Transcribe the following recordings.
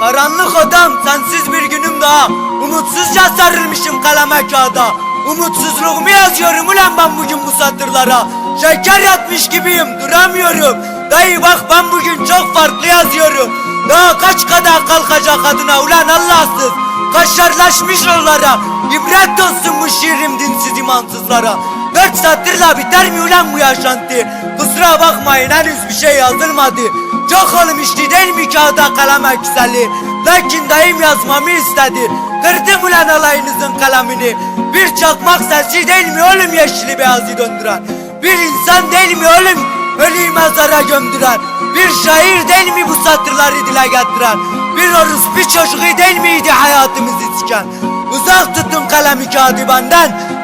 Karanlık odam sensiz bir günüm daha. Umutsuzca sarılmışım kaleme kağıda. Umutsuzluğumu yazıyorum ulan ben bugün bu satırlara. Şeker yatmış gibiyim duramıyorum. Dayı bak ben bugün çok farklı yazıyorum. Daha kaç kadar kalkacak adına ulan Allahsız. Kaşarlaşmış yollara. İbret olsun bu şiirim dinsiz imansızlara Dört satırla biter mi ulan bu yaşantı? Kusura bakmayın henüz bir şey yazılmadı Çok olmuştu değil mi kağıda kaleme güzeli Lakin dayım yazmamı istedi. Kırdım ulan alayınızın kalemini Bir çakmak sesi değil mi oğlum yeşili beyazı döndüren? Bir insan değil mi oğlum ölüyü mezara gömdüren? Bir şair değil mi bu satırları dile getiren? Bir orospu çocuğu değil miydi hayatımızı siken Uzak tutun kalemi kağıdı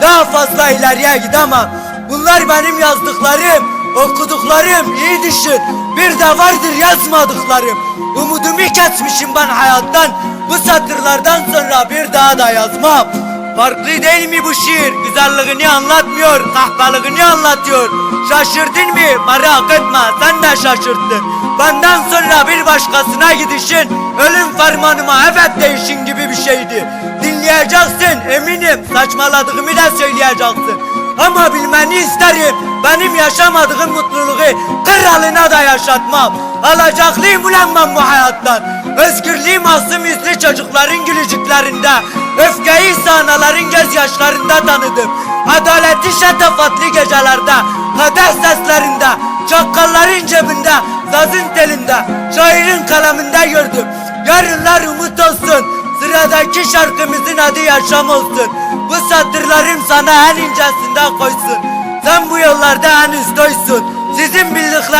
Daha fazla ileriye gidemem Bunlar benim yazdıklarım Okuduklarım. İyi düşün. Bir de vardır yazmadıklarım. Umudumu kesmişim ben hayattan. Bu satırlardan sonra bir daha da yazmam Farklı değil mi bu şiir? Güzelliğini anlatmıyor, kahpeliğini anlatıyor. Şaşırdın mı? Merak etme, sen de şaşırttın. Benden sonra bir başkasına gidişin, ölüm fermanıma evet değişin gibi bir şeydi. Dinleyeceksin, eminim. Saçmaladığımı da söyleyeceksin. Ama bilmeni isterim, benim yaşamadığım mutluluğu kralına da yaşatmam. Alacaklıyım ulan ben bu hayattan. Özgürlüğü masum yüzlü çocukların gülücüklerinde. Öfkeyi sahnaların gözyaşlarında tanıdım. Adaleti şatafatlı gecelerde. Kadeh seslerinde. Çakkalların cebinde. Sazın telinde. Şairin kaleminde gördüm. Yarınlar umut olsun. Sıradaki şarkımızın adı yaşam olsun. Bu satırlarım sana en incesinden koysun. Sen bu yollarda en üsteysin.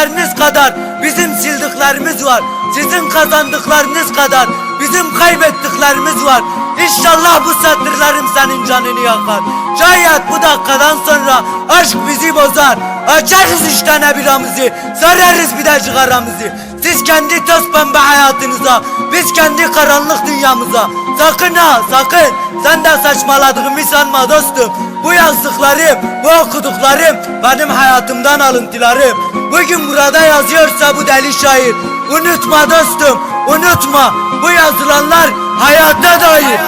Bildikleriniz kadar bizim sildiklerimiz var. Sizin kazandıklarınız kadar bizim kaybettiklerimiz var. İnşallah bu satırlarım senin canını yakar. Şayet bu dakikadan sonra aşk bizi bozar. Açarız üç tane biramızı, sararız bir de cigaramızı. Siz kendi toz pembe hayatınıza, biz kendi karanlık dünyamıza. Sakın ha sakın, sen de saçmaladığımı sanma dostum. Bu yazdıklarım, bu okuduklarım benim hayatımdan alıntılarım. Bugün burada yazıyorsa bu deli şair. Unutma dostum, unutma. Bu yazılanlar hayata dair.